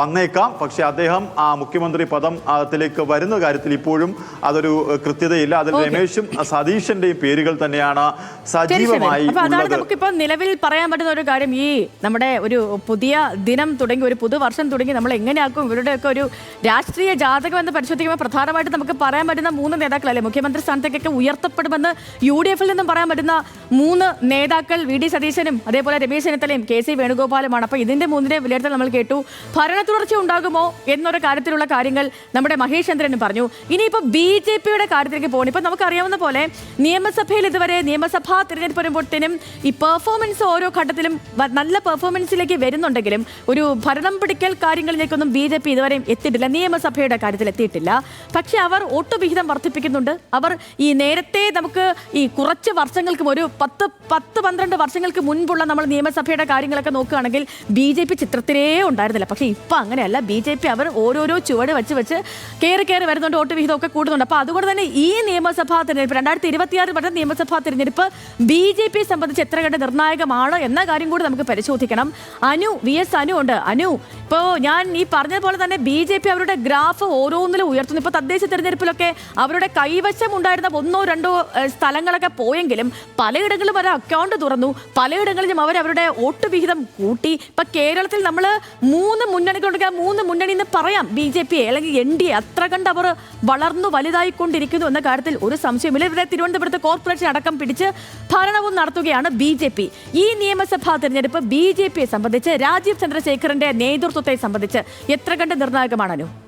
വന്നേക്കാം. പക്ഷേ അദ്ദേഹം ആ മുഖ്യമന്ത്രി പദം ആ, ത്തിലേക്ക് വരുന്ന കാര്യത്തിൽ ഇപ്പോഴും അതൊരു കൃത്യതയില്ല. അതിൽ രമേശും സതീഷിന്റെയും പേരുകൾ തന്നെയാണ്. സജീവമായി നമുക്കിപ്പോ നിലവിൽ പറയാൻ പറ്റുന്ന ഒരു കാര്യം. ഈ നമ്മുടെ ഒരു പുതിയ ദിനം തുടങ്ങി ഒരു പുതുവർഷം തുടങ്ങി നമ്മൾ എങ്ങനെയാക്കും? ഇവരുടെയൊക്കെ ഒരു രാഷ്ട്രീയ ജാതകം എന്ന് പരിശോധിക്കുമ്പോൾ പ്രധാനമായിട്ട് നമുക്ക് പറയാൻ പറ്റുന്ന മൂന്ന് നേതാക്കളല്ലേ? മുഖ്യമന്ത്രി സ്ഥാനത്തേക്കൊക്കെ ഉയർത്തപ്പെടുമെന്ന് യു ഡി എഫിൽ നിന്നും പറയാൻ പറ്റുന്ന മൂന്ന് നേതാക്കൾ വി. ഡി. സതീശനും അതേപോലെ രമേശ് ചെന്നിത്തലയും കെ. സി. വേണുഗോപാലുമാണ്. അപ്പൊ ഇതിന്റെ മൂന്നിന്റെ വിലയിരുത്തൽ നമ്മൾ കേട്ടു. ഭരണ തുടർച്ച ഉണ്ടാകുമോ എന്നൊരു കാര്യത്തിലുള്ള കാര്യങ്ങൾ നമ്മുടെ മഹേഷ് ചന്ദ്രനും പറഞ്ഞു. ഇനിയിപ്പോൾ ബി ജെ പിയുടെ കാര്യത്തിലേക്ക് പോകണം. ഇപ്പോൾ നമുക്കറിയാവുന്ന പോലെ നിയമസഭയിൽ ഇതുവരെ നിയമസഭാ തിരഞ്ഞെടുപ്പ് വരുമ്പോഴത്തേനും ഈ പെർഫോമൻസ് ഓരോ ഘട്ടത്തിലും നല്ല നല്ല പെർഫോമൻസിലേക്ക് വരുന്നുണ്ടെങ്കിലും ഒരു ഭരണം പിടിക്കൽ കാര്യങ്ങളിലേക്കൊന്നും ബി ജെ പി ഇതുവരെയും എത്തിയിട്ടില്ല. നിയമസഭയുടെ കാര്യത്തിൽ എത്തിയിട്ടില്ല. പക്ഷേ അവർ വോട്ട് വിഹിതം വർദ്ധിപ്പിക്കുന്നുണ്ട്. അവർ ഈ നേരത്തെ നമുക്ക് ഈ കുറച്ച് വർഷങ്ങൾക്കും ഒരു പത്ത് പത്ത് പന്ത്രണ്ട് വർഷങ്ങൾക്ക് മുൻപുള്ള നമ്മൾ നിയമസഭയുടെ കാര്യങ്ങളൊക്കെ നോക്കുകയാണെങ്കിൽ ബി ജെ പി ചിത്രത്തിലേ ഉണ്ടായിരുന്നില്ല. പക്ഷേ ഇപ്പം അങ്ങനെയല്ല. ബി ജെ പി അവർ ഓരോരോ ചുവട് വെച്ച് വെച്ച് കയറി കയറി വരുന്നുണ്ട്. വോട്ട് വിഹിതമൊക്കെ കൂടുന്നുണ്ട്. അപ്പോൾ അതുകൊണ്ട് തന്നെ ഈ നിയമസഭാ തിരഞ്ഞെടുപ്പ് രണ്ടായിരത്തി ഇരുപത്തിയാറ് വരെ നിയമസഭാ തിരഞ്ഞെടുപ്പ് ബി ജെ പിയെ സംബന്ധിച്ച് എത്ര കണ്ട് നിർണായകമാണ് എന്ന കാര്യം കൂടി നമുക്ക് പരിശോധിക്കണം. അനു വി എസ് അനു ഉണ്ട്. അനു ഇപ്പോൾ ഞാൻ ഈ പറഞ്ഞതുപോലെ തന്നെ ബി ജെ പി അവരുടെ ഗ്രാഫ് ഓരോന്നിലും ഉയർത്തുന്നു. ഇപ്പോൾ തദ്ദേശ തിരഞ്ഞെടുപ്പിലൊക്കെ അവരുടെ കൈവശം ഉണ്ടായിരുന്ന ഒന്നോ രണ്ടോ സ്ഥലങ്ങളൊക്കെ പോയെങ്കിലും പലയിടങ്ങളിലും അവർ അക്കൗണ്ട് തുറന്നു. പലയിടങ്ങളിലും അവർ അവരുടെ വോട്ട് വിഹിതം കൂട്ടി. ഇപ്പൊ കേരളത്തിൽ നമ്മൾ മൂന്ന് മുന്നണികളുണ്ടെങ്കിൽ ആ മൂന്ന് മുന്നണി എന്ന് പറയാം ബി ജെ പി അല്ലെങ്കിൽ എൻ ഡി എ. അത്ര കണ്ട് അവർ വളർന്നു വലുതായിക്കൊണ്ടിരിക്കുന്നു എന്ന കാര്യത്തിൽ ഒരു സംശയമില്ല ഇവിടെ തിരുവനന്തപുരത്ത് കോർപ്പറേഷൻ അടക്കം പിടിച്ച് ഭരണവും നടത്തുകയാണ് ബി ജെ പി. ഈ നിയമസഭാ തെരഞ്ഞെടുപ്പ് ബി ജെ പിയെ സംബന്ധിച്ച് രാജീവ് ചന്ദ്രശേഖറിന്റെ നേതൃത്വത്തെ സംബന്ധിച്ച് എത്ര കണ്ട് നിർണായകമാണോ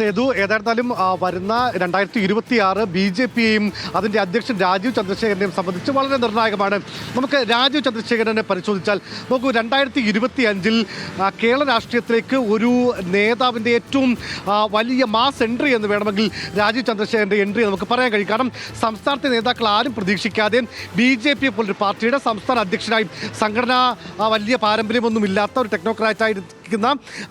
സേതു ഏതായിരുന്നാലും വരുന്ന രണ്ടായിരത്തി ഇരുപത്തി ആറ് ബി ജെ പിയെയും അതിന്റെ അധ്യക്ഷൻ രാജീവ് ചന്ദ്രശേഖരനെയും സംബന്ധിച്ച് വളരെ നിർണായകമാണ്. നമുക്ക് രാജീവ് ചന്ദ്രശേഖരനെ പരിശോധിച്ചാൽ നോക്കൂ രണ്ടായിരത്തി ഇരുപത്തി അഞ്ചിൽ കേരള രാഷ്ട്രീയത്തിലേക്ക് ഒരു നേതാവിന്റെ ഏറ്റവും വലിയ മാസ് എൻട്രി എന്ന് വേണമെങ്കിൽ രാജീവ് ചന്ദ്രശേഖരന്റെ എൻട്രി നമുക്ക് പറയാൻ കഴിയും. കാരണം സംസ്ഥാനത്തെ നേതാക്കൾ ആരും പ്രതീക്ഷിക്കാതെ ബി ജെ പി പോലൊരു പാർട്ടിയുടെ സംസ്ഥാന അധ്യക്ഷനായി സംഘടന വലിയ പാരമ്പര്യമൊന്നുമില്ലാത്ത ഒരു ടെക്നോക്രാറ്റായിരിക്കുന്ന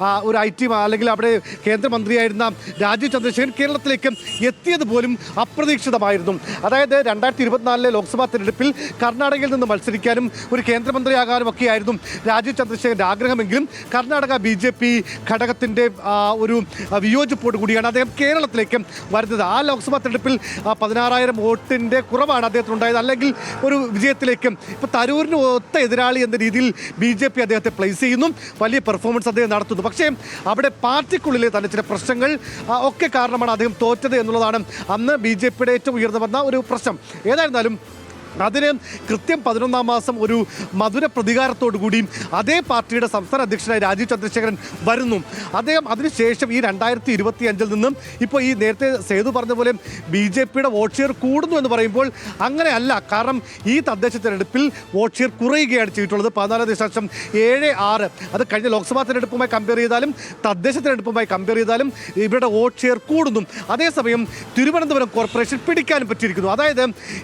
ആ, ഒരു ഐ ടി അല്ലെങ്കിൽ അവിടെ കേന്ദ്രമന്ത്രിയായിരുന്ന രാജീവ് ചന്ദ്രശേഖരൻ കേരളത്തിലേക്ക് എത്തിയത് പോലും അപ്രതീക്ഷിതമായിരുന്നു. അതായത് രണ്ടായിരത്തി ഇരുപത്തിനാലിലെ ലോക്സഭാ തിരഞ്ഞെടുപ്പിൽ കർണാടകയിൽ നിന്ന് മത്സരിക്കാനും ഒരു കേന്ദ്രമന്ത്രിയാകാനും ഒക്കെയായിരുന്നു രാജീവ് ചന്ദ്രശേഖരന്റെ ആഗ്രഹമെങ്കിലും കർണാടക ബി ജെ പി ഘടകത്തിന്റെ ഒരു വിയോജിപ്പോട് കൂടിയാണ് അദ്ദേഹം കേരളത്തിലേക്ക് വരുന്നത്. ആ ലോക്സഭാ തെരഞ്ഞെടുപ്പിൽ പതിനാറായിരം വോട്ടിന്റെ കുറവാണ് അദ്ദേഹത്തിന് ഉണ്ടായത് അല്ലെങ്കിൽ ഒരു വിജയത്തിലേക്ക് ഇപ്പോൾ തരൂരിന് ഒത്ത എതിരാളി എന്ന രീതിയിൽ ബി ജെ പി അദ്ദേഹത്തെ പ്ലേസ് ചെയ്യുന്നു. വലിയ പെർഫോമൻസ് അദ്ദേഹം നടത്തുന്നു. പക്ഷേ അവിടെ പാർട്ടിക്കുള്ളിൽ തന്നെ ചില പ്രശ്നങ്ങൾ ഒക്കെ കാരണമാണ് അദ്ദേഹം തോറ്റത് എന്നുള്ളതാണ് അന്ന് ബി ജെ പിയുടെ ഏറ്റവും ഉയർന്നു വന്ന ഒരു പ്രശ്നം. ഏതായിരുന്നാലും അതിന് കൃത്യം പതിനൊന്നാം മാസം ഒരു മധുര പ്രതികാരത്തോടു കൂടി അതേ പാർട്ടിയുടെ സംസ്ഥാന അധ്യക്ഷനായി രാജീവ് ചന്ദ്രശേഖരൻ വരുന്നു. അദ്ദേഹം അതിനുശേഷം ഈ രണ്ടായിരത്തി ഇരുപത്തി അഞ്ചിൽ നിന്നും ഇപ്പോൾ ഈ നേരത്തെ സേതു പറഞ്ഞ പോലെ ബി ജെ പിയുടെ വോട്ട് ഷെയർ കൂടുന്നു എന്ന് പറയുമ്പോൾ അങ്ങനെയല്ല. കാരണം ഈ തദ്ദേശ തെരഞ്ഞെടുപ്പിൽ വോട്ട് ഷെയർ കുറയുകയാണ് ചെയ്തിട്ടുള്ളത്. പതിനാല് ദശാംശം ഏഴ് ആറ്. അത് കഴിഞ്ഞ ലോക്സഭാ തെരഞ്ഞെടുപ്പുമായി കമ്പയർ ചെയ്താലും തദ്ദേശ തെരഞ്ഞെടുപ്പുമായി കമ്പയർ ചെയ്താലും ഇവരുടെ വോട്ട് ഷെയർ കൂടുന്നു. അതേസമയം തിരുവനന്തപുരം കോർപ്പറേഷൻ പിടിക്കാനും പറ്റിയിരിക്കുന്നു. അതായത്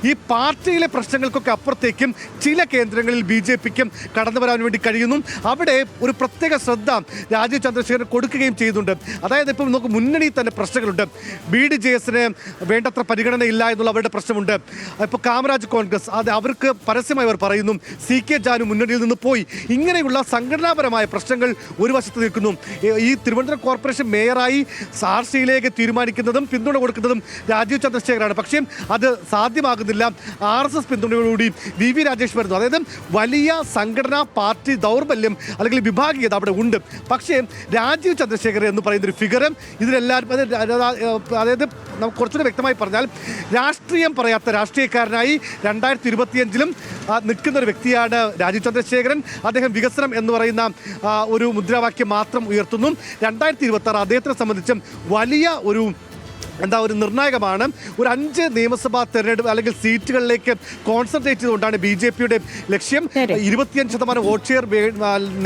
ഈ പാർട്ടിയിലെ പ്രശ്നങ്ങൾക്കൊക്കെ അപ്പുറത്തേക്കും ചില കേന്ദ്രങ്ങളിൽ ബി ജെ പിക്കും കടന്നു വരാൻ വേണ്ടി കഴിയുന്നു. അവിടെ ഒരു പ്രത്യേക ശ്രദ്ധ രാജീവ് ചന്ദ്രശേഖരൻ കൊടുക്കുകയും ചെയ്യുന്നുണ്ട് അതായത് ഇപ്പം നമുക്ക് മുന്നണിയിൽ തന്നെ പ്രശ്നങ്ങളുണ്ട്. ബി ഡി ജെ എസിന് വേണ്ടത്ര പരിഗണന ഇല്ല എന്നുള്ള അവരുടെ പ്രശ്നമുണ്ട്. ഇപ്പോൾ കാമരാജ് കോൺഗ്രസ് അത് അവർക്ക് പരസ്യമായി അവർ പറയുന്നു സി കെ ജാനു മുന്നണിയിൽ നിന്ന് പോയി. ഇങ്ങനെയുള്ള സംഘടനാപരമായ പ്രശ്നങ്ങൾ ഒരു വശത്ത് നിൽക്കുന്നു. ഈ- തിരുവനന്തപുരം കോർപ്പറേഷൻ മേയറായി സാർസിയിലേക്ക് തീരുമാനിക്കുന്നതും പിന്തുണ കൊടുക്കുന്നതും രാജീവ് ചന്ദ്രശേഖരാണ് പക്ഷേ അത് സാധ്യമാകുന്നില്ല. ആർ എസ് എസ് പിന്തുണയോടുകൂടി വി വി രാജേഷ് വരുന്നു. അതായത് വലിയ സംഘടനാ പാർട്ടി ദൗർബല്യം അല്ലെങ്കിൽ വിഭാഗീയത അവിടെ ഉണ്ട്. പക്ഷേ രാജീവ് ചന്ദ്രശേഖർ എന്ന് പറയുന്ന ഒരു ഫിഗർ ഇതിലെല്ലാവരും അതായത് നമുക്ക് കുറച്ചുകൂടി വ്യക്തമായി പറഞ്ഞാൽ രാഷ്ട്രീയം പറയാത്ത രാഷ്ട്രീയക്കാരനായി രണ്ടായിരത്തി ഇരുപത്തിയഞ്ചിലും നിൽക്കുന്ന ഒരു വ്യക്തിയാണ് രാജീവ് ചന്ദ്രശേഖരൻ. അദ്ദേഹം വികസനം എന്ന് പറയുന്ന ഒരു മുദ്രാവാക്യം മാത്രം ഉയർത്തുന്നു. രണ്ടായിരത്തി ഇരുപത്തി അദ്ദേഹത്തിനെ സംബന്ധിച്ചും വലിയ ഒരു എന്താ ഒരു നിർണായകമാണ്. ഒരു അഞ്ച് നിയമസഭാ തെരഞ്ഞെടുപ്പ് അല്ലെങ്കിൽ സീറ്റുകളിലേക്ക് കോൺസെൻട്രേറ്റ് ചെയ്തുകൊണ്ടാണ് ബി ജെ പിയുടെ ലക്ഷ്യം. ഇരുപത്തിയഞ്ച് ശതമാനം വോട്ട് ഷെയർ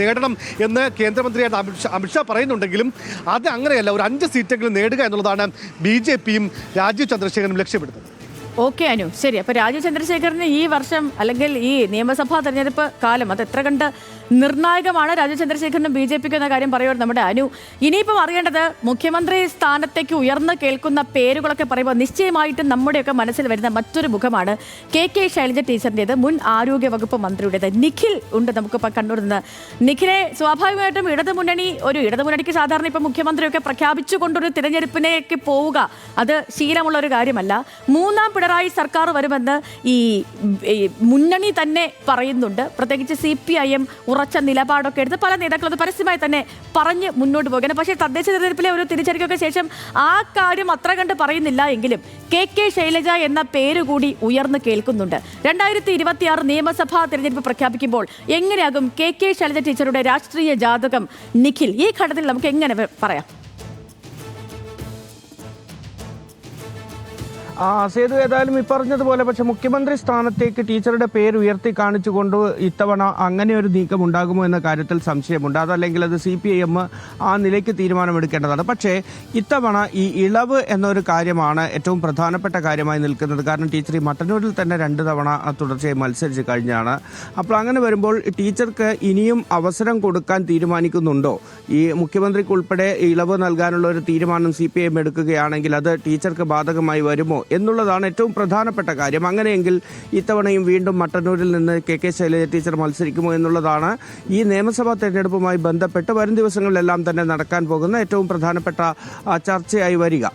നേടണം എന്ന് കേന്ദ്രമന്ത്രിയായിട്ട് അമിത്ഷാ അമിത്ഷാ പറയുന്നുണ്ടെങ്കിലും അത് അങ്ങനെയല്ല. ഒരു അഞ്ച് സീറ്റെങ്കിലും നേടുക എന്നുള്ളതാണ് ബി ജെ പിയും രാജീവ് ചന്ദ്രശേഖരനും ലക്ഷ്യമിടുന്നത്. ഓക്കെ അനു. ശരി. അപ്പൊ രാജീവ് ചന്ദ്രശേഖരന് ഈ വർഷം അല്ലെങ്കിൽ ഈ നിയമസഭാ തെരഞ്ഞെടുപ്പ് കാലം അത് എത്ര കണ്ട് നിർണായകമാണ് രാജീവ് ചന്ദ്രശേഖരനും ബി ജെ പിക്ക് എന്ന കാര്യം പറയുമ്പോൾ നമ്മുടെ അനു. ഇനിയിപ്പം അറിയേണ്ടത് മുഖ്യമന്ത്രി സ്ഥാനത്തേക്ക് ഉയർന്നു കേൾക്കുന്ന പേരുകളൊക്കെ പറയുമ്പോൾ നിശ്ചയമായിട്ടും നമ്മുടെയൊക്കെ മനസ്സിൽ വരുന്ന മറ്റൊരു മുഖമാണ് കെ കെ ശൈലജ ടീച്ചറിന്റെത് മുൻ ആരോഗ്യ വകുപ്പ് മന്ത്രിയുടേത്. നിഖിൽ ഉണ്ട് നമുക്കിപ്പോൾ കണ്ണൂർ നിന്ന്. നിഖിലെ സ്വാഭാവികമായിട്ടും ഇടതു മുന്നണി ഒരു ഇടതു മുന്നണിക്ക് സാധാരണ ഇപ്പം മുഖ്യമന്ത്രിയൊക്കെ പ്രഖ്യാപിച്ചുകൊണ്ടൊരു തിരഞ്ഞെടുപ്പിനേക്ക് പോവുക അത് ശീലമുള്ള ഒരു കാര്യമല്ല. മൂന്നാം പിണറായി സർക്കാർ വരുമെന്ന് ഈ മുന്നണി തന്നെ പറയുന്നുണ്ട്. പ്രത്യേകിച്ച് സി പി ഐ എം ഉറച്ച നിലപാടൊക്കെ എടുത്ത് പല നേതാക്കളും അത് പരസ്യമായി തന്നെ പറഞ്ഞ് മുന്നോട്ട് പോകുന്നത് പക്ഷേ തദ്ദേശ തെരഞ്ഞെടുപ്പിലെ ഒരു തിരിച്ചറിക്കൊക്കെ ശേഷം ആ കാര്യം അത്ര കണ്ട് പറയുന്നില്ല എങ്കിലും കെ കെ ശൈലജ എന്ന പേര് കൂടി ഉയർന്നു കേൾക്കുന്നുണ്ട്. രണ്ടായിരത്തി ഇരുപത്തിയാറ് നിയമസഭാ തെരഞ്ഞെടുപ്പ് പ്രഖ്യാപിക്കുമ്പോൾ എങ്ങനെയാകും കെ കെ ശൈലജ ടീച്ചറുടെ രാഷ്ട്രീയ ജാതകം നിഖിൽ? ഈ ഘട്ടത്തിൽ നമുക്ക് എങ്ങനെ പറയാം. സേതു ഏതായാലും ഈ പറഞ്ഞതുപോലെ പക്ഷെ മുഖ്യമന്ത്രി സ്ഥാനത്തേക്ക് ടീച്ചറുടെ പേര് ഉയർത്തി കാണിച്ചുകൊണ്ട് ഇത്തവണ അങ്ങനെ ഒരു നീക്കം ഉണ്ടാകുമോ എന്ന കാര്യത്തിൽ സംശയമുണ്ട്. അതല്ലെങ്കിൽ അത് സി പി ഐ എം ആ നിലയ്ക്ക് തീരുമാനമെടുക്കേണ്ടതാണ്. പക്ഷേ ഇത്തവണ ഈ ഇളവ് എന്നൊരു കാര്യമാണ് ഏറ്റവും പ്രധാനപ്പെട്ട കാര്യമായി നിൽക്കുന്നത്. കാരണം ടീച്ചർ ഈ മട്ടന്നൂരിൽ തന്നെ രണ്ട് തവണ തുടർച്ചയായി മത്സരിച്ച് കഴിഞ്ഞാണ്. അപ്പോൾ അങ്ങനെ വരുമ്പോൾ ടീച്ചർക്ക് ഇനിയും അവസരം കൊടുക്കാൻ തീരുമാനിക്കുന്നുണ്ടോ? ഈ മുഖ്യമന്ത്രിക്ക് ഉൾപ്പെടെ ഇളവ് നൽകാനുള്ള ഒരു തീരുമാനം സി പി എം എടുക്കുകയാണെങ്കിൽ അത് ടീച്ചർക്ക് ബാധകമായി വരുമോ എന്നുള്ളതാണ് ഏറ്റവും പ്രധാനപ്പെട്ട കാര്യം. അങ്ങനെയെങ്കിൽ ഇത്തവണയും വീണ്ടും മട്ടന്നൂരിൽ നിന്ന് കെ കെ ശൈലജ ടീച്ചർ മത്സരിക്കുമോ എന്നുള്ളതാണ് ഈ നിയമസഭാ തെരഞ്ഞെടുപ്പുമായി ബന്ധപ്പെട്ട് വരും ദിവസങ്ങളിലെല്ലാം തന്നെ നടക്കാൻ പോകുന്ന ഏറ്റവും പ്രധാനപ്പെട്ട ചർച്ചയായി വരിക.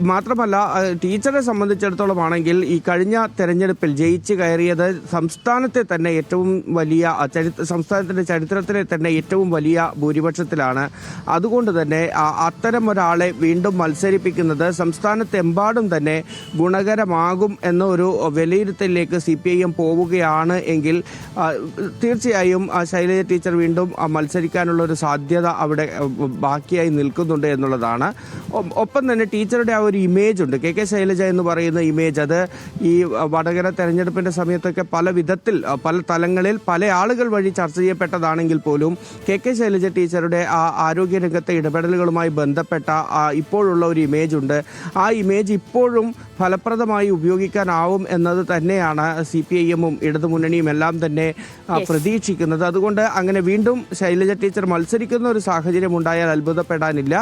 മാത്രമല്ല ടീച്ചറെ സംബന്ധിച്ചിടത്തോളം ആണെങ്കിൽ ഈ കഴിഞ്ഞ തെരഞ്ഞെടുപ്പിൽ ജയിച്ച് കയറിയത് സംസ്ഥാനത്തെ തന്നെ ഏറ്റവും വലിയ ചരിത്ര സംസ്ഥാനത്തിന്റെ ചരിത്രത്തിലെ തന്നെ ഏറ്റവും വലിയ ഭൂരിപക്ഷത്തിലാണ്. അതുകൊണ്ട് തന്നെ അത്തരം ഒരാളെ വീണ്ടും മത്സരിപ്പിക്കുന്നത് സംസ്ഥാനത്തെമ്പാടും തന്നെ ഗുണകരമാകും എന്ന ഒരു വിലയിരുത്തലിലേക്ക് സി പി ഐ എം പോവുകയാണ് എങ്കിൽ തീർച്ചയായും ശൈലജ ടീച്ചർ വീണ്ടും മത്സരിക്കാനുള്ള ഒരു സാധ്യത അവിടെ ബാക്കിയായി നിൽക്കുന്നുണ്ട് എന്നുള്ളതാണ്. ഒപ്പം തന്നെ ടീച്ചറുടെ ഒരു ഇമേജ് ഉണ്ട്. കെ കെ ശൈലജ എന്ന് പറയുന്ന ഇമേജ് അത് ഈ വടകര തെരഞ്ഞെടുപ്പിന്റെ സമയത്തൊക്കെ പല വിധത്തിൽ പല തലങ്ങളിൽ പല ആളുകൾ വഴി ചർച്ച ചെയ്യപ്പെട്ടതാണെങ്കിൽ പോലും കെ കെ ശൈലജ ടീച്ചറുടെ ആ ആരോഗ്യരംഗത്തെ ഇടപെടലുകളുമായി ബന്ധപ്പെട്ട ആ ഇപ്പോഴുള്ള ഒരു ഇമേജ് ഉണ്ട്. ആ ഇമേജ് ഇപ്പോഴും ഫലപ്രദമായി ഉപയോഗിക്കാനാവും എന്നത് തന്നെയാണ് സി പി ഐ എമ്മും ഇടതുമുന്നണിയും എല്ലാം തന്നെ പ്രതീക്ഷിക്കുന്നത്. അതുകൊണ്ട് അങ്ങനെ വീണ്ടും ശൈലജ ടീച്ചർ മത്സരിക്കുന്ന ഒരു സാഹചര്യം ഉണ്ടായാൽ അത്ഭുതപ്പെടാനില്ല.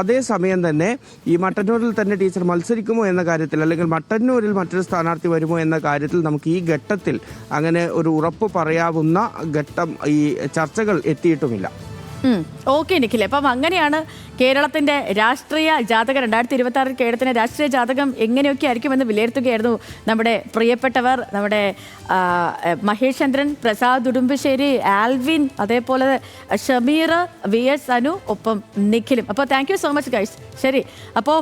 അതേസമയം തന്നെ ഈ മട്ടന്നൂരിൽ തന്നെ ടീച്ചർ മത്സരിക്കുമോ എന്ന കാര്യത്തിൽ അല്ലെങ്കിൽ മട്ടന്നൂരിൽ മറ്റൊരു സ്ഥാനാർത്ഥി വരുമോ എന്ന കാര്യത്തിൽ നമുക്ക് ഈ ഘട്ടത്തിൽ അങ്ങനെ ഒരു ഉറപ്പ് പറയാവുന്ന ഘട്ടം ഈ ചർച്ചകൾ എത്തിയിട്ടുമില്ല. ഓക്കെ നിഖിൽ. അപ്പം അങ്ങനെയാണ് കേരളത്തിന്റെ രാഷ്ട്രീയ ജാതകം. രണ്ടായിരത്തി ഇരുപത്തി ആറിൽ കേരളത്തിന്റെ രാഷ്ട്രീയ ജാതകം എങ്ങനെയൊക്കെ ആയിരിക്കുമെന്ന് വിലയിരുത്തുകയായിരുന്നു നമ്മുടെ പ്രിയപ്പെട്ടവർ. നമ്മുടെ മഹേഷ് ചന്ദ്രൻ പ്രസാദ് ഉടുമ്പശ്ശേരി ആൽവിൻ അതേപോലെ ഷമീർ വി എസ് അനു ഒപ്പം നിഖിലും. അപ്പോൾ thank you so much guys ശരി. അപ്പോൾ